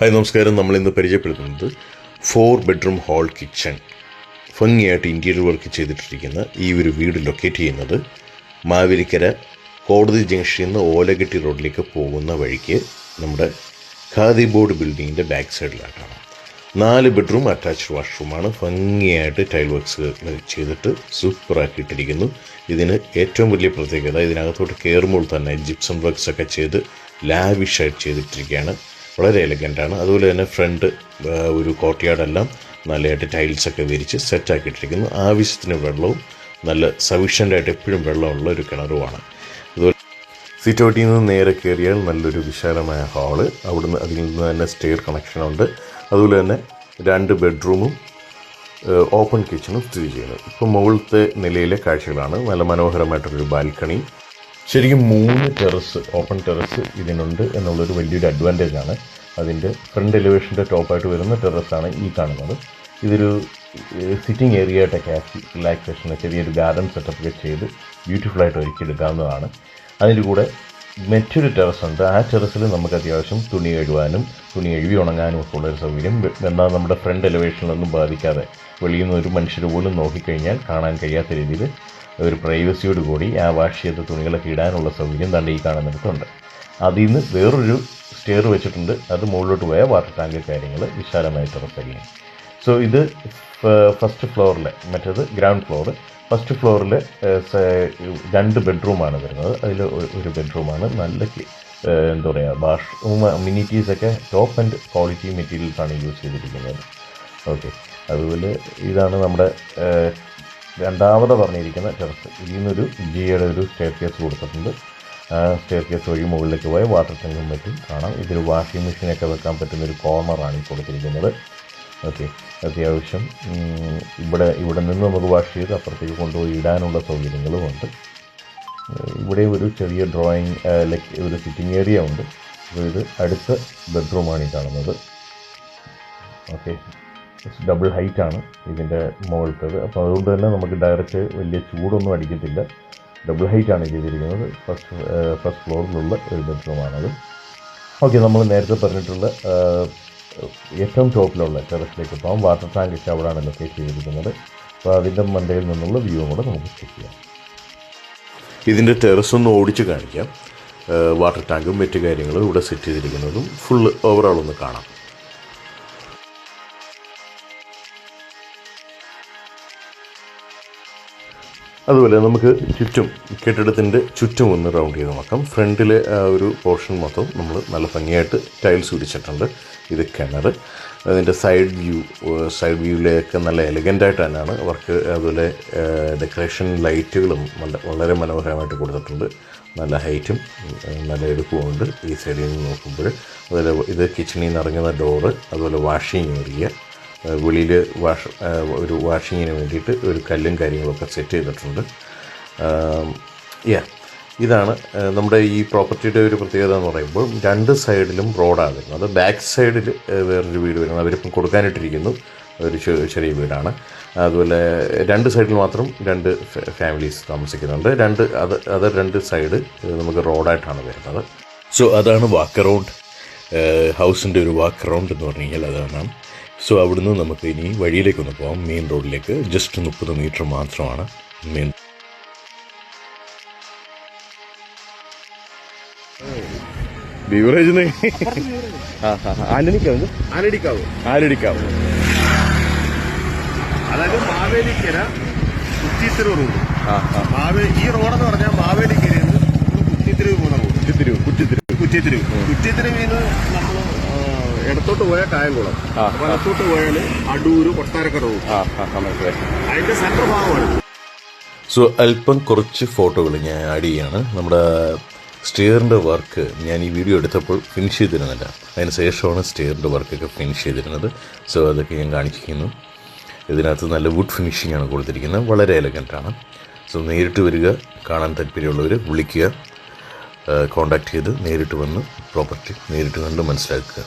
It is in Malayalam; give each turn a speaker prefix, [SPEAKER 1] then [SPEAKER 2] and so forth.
[SPEAKER 1] ഹായ് നമസ്കാരം. നമ്മൾ ഇന്ന് പരിചയപ്പെടുത്തുന്നത് ഫോർ ബെഡ്റൂം ഹാൾ കിച്ചൺ ഭംഗിയായിട്ട് ഇന്റീരിയർ വർക്ക് ചെയ്തിട്ടിരിക്കുന്ന ഈ ഒരു വീട് ലൊക്കേറ്റ് ചെയ്യുന്നത് മാവേലിക്കര കോടതി ജംഗ്ഷനിൽ നിന്ന് ഓലകെട്ടി റോഡിലേക്ക് പോകുന്ന വഴിക്ക് നമ്മുടെ ഖാദി ബോർഡ് ബിൽഡിങ്ങിന്റെ ബാക്ക് സൈഡിലായിട്ടാണ് നാല് ബെഡ്റൂം അറ്റാച്ച്ഡ് വാഷ്റൂമാണ് ഭംഗിയായിട്ട് ടൈൽ വർക്ക്സ് ചെയ്തിട്ട് സൂപ്പറാക്കിയിട്ടിരിക്കുന്നു ഇതിന് ഏറ്റവും വലിയ പ്രത്യേകത ഇതിനകത്തോട്ട് കയറുമ്പോൾ തന്നെ ജിപ്സം വർക്ക്സ് ഒക്കെ ചെയ്ത് ലാവിഷായിട്ട് ചെയ്തിട്ടിരിക്കുകയാണ്. വളരെ എലഗന്റാണ് അതുപോലെ തന്നെ ഫ്രണ്ട് ഒരു കോർട്ട്യാർഡെല്ലാം നല്ലതായിട്ട് ടൈൽസൊക്കെ വിരിച്ച് സെറ്റാക്കിയിട്ടിരിക്കുന്നു ആവശ്യത്തിന് വെള്ളവും നല്ല സഫീഷ്യന്റായിട്ട് എപ്പോഴും വെള്ളമുള്ള ഒരു കിണറുമാണ്. അതുപോലെ സിറ്റോട്ടിയിൽ നിന്ന് നേരെ കയറിയാൽ നല്ലൊരു വിശാലമായ ഹാൾ അവിടുന്ന് അതിൽ നിന്ന് തന്നെ സ്റ്റെയർ കണക്ഷനുണ്ട് അതുപോലെ തന്നെ രണ്ട് ബെഡ്റൂമും ഓപ്പൺ കിച്ചണും സ്ഥിതി ചെയ്യുന്നത് ഇപ്പോൾ മുകളിലത്തെ നിലയിലെ കാഴ്ചകളാണ്. നല്ല മനോഹരമായിട്ടുള്ളൊരു ബാൽക്കണി ശരിക്കും മൂന്ന് ടെറസ് ഓപ്പൺ ടെറസ് ഇതിനുണ്ട് എന്നുള്ളൊരു വലിയൊരു അഡ്വാന്റേജ് ആണ്. അതിന്റെ ഫ്രണ്ട് എലിവേഷന്റെ ടോപ്പായിട്ട് വരുന്ന ടെറസാണ് ഈ കാണുന്നത്. ഇതൊരു സിറ്റിംഗ് ഏരിയ ആയിട്ടൊക്കെ ആക്കി റിലാക്സേഷൻ ചെറിയൊരു ഗാർഡൻ സെറ്റപ്പ് ഒക്കെ ചെയ്ത് ബ്യൂട്ടിഫുള്ളായിട്ട് ഒരുക്കിയെടുക്കാവുന്നതാണ് അതിന്റെ കൂടെ മറ്റൊരു ടെറസ് ഉണ്ട്. ആ ടെറസിൽ നമുക്ക് അത്യാവശ്യം തുണി കഴുകാനും തുണി കഴുകി ഉണങ്ങാനും ഒക്കെ ഉള്ളൊരു സൗകര്യം. എന്നാൽ നമ്മുടെ ഫ്രണ്ട് എലിവേഷനിലൊന്നും ബാധിക്കാതെ വെളിയിൽ നിന്ന് ഒരു മനുഷ്യർ പോലും നോക്കിക്കഴിഞ്ഞാൽ കാണാൻ കഴിയാത്ത രീതിയിൽ ഒരു പ്രൈവസിയോട് കൂടി ആ വാഷ് ചെയ്ത തുണികളൊക്കെ ഇടാനുള്ള സൗകര്യം തന്നെ ഈ കാണുന്നിടത്തുണ്ട് അതിൽ നിന്ന് വേറൊരു സ്റ്റെയർ വെച്ചിട്ടുണ്ട്. അത് മുകളിലോട്ട് പോയ വാട്ടർ ടാങ്ക് കാര്യങ്ങൾ വിശാലമായി തുറക്കുകയും സോ ഇത് ഫസ്റ്റ് ഫ്ലോറിലെ മറ്റേത് ഗ്രൗണ്ട് ഫ്ലോർ ഫസ്റ്റ് ഫ്ലോറിൽ രണ്ട് ബെഡ്റൂമാണ് വരുന്നത്. അതിൽ ഒരു ബെഡ്റൂമാണ് നല്ല എന്താ പറയുക ബാഷ്റൂം അമ്യൂണിറ്റീസൊക്കെ ടോപ്പ് ആൻഡ് ക്വാളിറ്റി മെറ്റീരിയൽസാണ് യൂസ് ചെയ്തിരിക്കുന്നത്. ഓക്കെ അതുപോലെ ഇതാണ് നമ്മുടെ രണ്ടാമത് പറഞ്ഞിരിക്കുന്ന ടെറസ്. ഇതിൽ നിന്നൊരു ജിയുടെ ഒരു സ്റ്റെയർ കേസ് കൊടുത്തിട്ടുണ്ട്. സ്റ്റെയർ കേസ് വഴി മുകളിലേക്ക് പോയ വാട്ടർ ടാങ്കും മറ്റും കാണാം. ഇതൊരു വാഷിംഗ് മെഷീനൊക്കെ വെക്കാൻ പറ്റുന്ന ഒരു കോർണറാണ് ഈ കൊടുത്തിരിക്കുന്നത്. ഓക്കെ. അത്യാവശ്യം ഇവിടെ ഇവിടെ നിന്ന് നമുക്ക് വാഷ് ചെയ്ത് അപ്പുറത്തേക്ക് കൊണ്ടുപോയി ഇടാനുള്ള സൗകര്യങ്ങളും ഉണ്ട്. ഇവിടെ ഒരു ചെറിയ ഡ്രോയിങ് ലൈക്ക് ഒരു സിറ്റിംഗ് ഏരിയ ഉണ്ട്. അപ്പോൾ ഇത് അടുത്ത ബെഡ്റൂമാണ് ഈ കാണുന്നത്. ഓക്കെ. ഡബിൾ ഹൈറ്റ് ആണ് ഇതിന്റെ മുകളിലത്തത് അപ്പോൾ അതുകൊണ്ട് തന്നെ നമുക്ക് ഡയറക്റ്റ് വലിയ ചൂടൊന്നും അടിക്കത്തില്ല. ഡബിൾ ഹൈറ്റ് ആണ് ചെയ്തിരിക്കുന്നത്. ഫസ്റ്റ് ഫസ്റ്റ് ഫ്ലോറിലുള്ള ഒരു ബെഡ്റൂമാണത് ഓക്കെ നമ്മൾ നേരത്തെ പറഞ്ഞിട്ടുള്ള ഏറ്റവും ടോപ്പിലുള്ള ടെറസിലേക്ക് പോകാം. വാട്ടർ ടാങ്ക് ഒക്കെ അവിടെയാണ് ലൊക്കേറ്റ് ചെയ്തിരിക്കുന്നത്. അപ്പോൾ അതിന്റെ മണ്ടയിൽ നിന്നുള്ള വ്യൂ കൂടെ നമുക്ക് ചെക്ക് ചെയ്യാം. ഇതിന്റെ ടെറസ് ഒന്ന് ഓടിച്ച് കാണിക്കാം. വാട്ടർ ടാങ്കും മറ്റു കാര്യങ്ങളും ഇവിടെ സെറ്റ് ചെയ്തിരിക്കുന്നതും ഫുൾ ഓവറോൾ ഒന്ന് കാണാം. അതുപോലെ നമുക്ക് ചുറ്റും കെട്ടിടത്തിന്റെ ചുറ്റും ഒന്ന് റൗണ്ട് ചെയ്ത് നോക്കാം. ഫ്രണ്ടിലെ ഒരു പോർഷൻ മൊത്തം നമ്മൾ നല്ല ഭംഗിയായിട്ട് ടൈൽസ് പിടിച്ചിട്ടുണ്ട്. ഇത് കിണർ. അതിന്റെ സൈഡ് വ്യൂ സൈഡ് വ്യൂവിലേക്ക് നല്ല എലഗന്റായിട്ട് തന്നെയാണ് അവർക്ക് അതുപോലെ ഡെക്കറേഷൻ ലൈറ്റുകളും വളരെ മനോഹരമായിട്ട് കൊടുത്തിട്ടുണ്ട്. നല്ല ഹൈറ്റും നല്ല എടുപ്പുമുണ്ട് ഈ സൈഡിൽ നിന്ന് നോക്കുമ്പോൾ. അതുപോലെ ഇത് കിച്ചണിൽ നിന്ന് ഇറങ്ങുന്ന ഡോറ് അതുപോലെ വാഷിംഗ് ഏരിയ വെളിയിൽ വാഷ് ഒരു വാഷിങ്ങിന് വേണ്ടിയിട്ട് ഒരു കല്ലും കാര്യങ്ങളൊക്കെ സെറ്റ് ചെയ്തിട്ടുണ്ട്. യാ ഇതാണ് നമ്മുടെ ഈ പ്രോപ്പർട്ടിയുടെ ഒരു പ്രത്യേകത എന്ന് പറയുമ്പോൾ രണ്ട് സൈഡിലും റോഡാണ് വരുന്നത് അത് ബാക്ക് സൈഡിൽ വേറൊരു വീട് വരുന്നത് അവരിപ്പം കൊടുക്കാനിട്ടിരിക്കുന്നു. ഒരു ചെറിയ വീടാണ്. അതുപോലെ രണ്ട് സൈഡിൽ മാത്രം രണ്ട് ഫാമിലീസ് താമസിക്കുന്നുണ്ട്. രണ്ട് അത് അത് രണ്ട് സൈഡ് നമുക്ക് റോഡായിട്ടാണ് വരുന്നത്. സോ അതാണ് വാക്ക് അറൗണ്ട് ഹൗസിന്റെ ഒരു വാക്ക് അറൗണ്ട് എന്ന് പറഞ്ഞു കഴിഞ്ഞാൽ അതാണ്. സോ അവിടുന്ന് നമുക്ക് ഇനി വഴിയിലേക്കൊന്ന് പോകാം മെയിൻ റോഡിലേക്ക് ജസ്റ്റ് മുപ്പത് മീറ്റർ മാത്രമാണ്. Main beverage ആന്റണിക്കാവ്
[SPEAKER 2] ആനടിക്കാവ്?
[SPEAKER 1] ആരടിക്കാവ്
[SPEAKER 2] അതായത് മാവേലിക്കര കുറ്റിത്തിരിവ് റോഡ് മാവേ ഈ റോഡെന്ന് പറഞ്ഞാൽ മാവേലിക്കരയിൽ നിന്ന് കുറ്റിത്തിരിവ് പോകുന്ന റോഡ്
[SPEAKER 1] കുറ്റിത്തിരിവ് കുറ്റിത്തിരിവ്.
[SPEAKER 2] കുറ്റിത്തിരിവ്. കുറ്റിത്തിരിവിൽ നിന്ന് നമ്മൾ ഇടത്തോട്ട് പോയാൽ കായംകുളം. വലത്തോട്ട് പോയാൽ അടൂര് കൊട്ടാരക്കര അതിന്റെ സെന്റർ ഭാഗമാണ്.
[SPEAKER 1] സോ അല്പം കുറച്ച് ഫോട്ടോകൾ ഞാൻ ആഡ് ചെയ്യാണ്. നമ്മുടെ സ്റ്റെയറിന്റെ വർക്ക് ഞാൻ ഈ വീഡിയോ എടുത്തപ്പോൾ ഫിനിഷ് ചെയ്തിരുന്നില്ല. അതിന് ശേഷമാണ് സ്റ്റെയറിന്റെ വർക്കൊക്കെ ഫിനിഷ് ചെയ്തിരുന്നത്. സോ അതൊക്കെ ഞാൻ കാണിച്ചിരിക്കുന്നു. ഇതിനകത്ത് നല്ല വുഡ് ഫിനിഷിംഗ് ആണ് കൊടുത്തിരിക്കുന്നത്. വളരെ എലഗന്റ് ആണ്. സോ നേരിട്ട് വരിക കാണാൻ താല്പര്യമുള്ളവർ വിളിക്കുക. കോണ്ടാക്ട് ചെയ്ത് നേരിട്ട് വന്ന് പ്രോപ്പർട്ടി നേരിട്ട് കണ്ട് മനസ്സിലാക്കുക.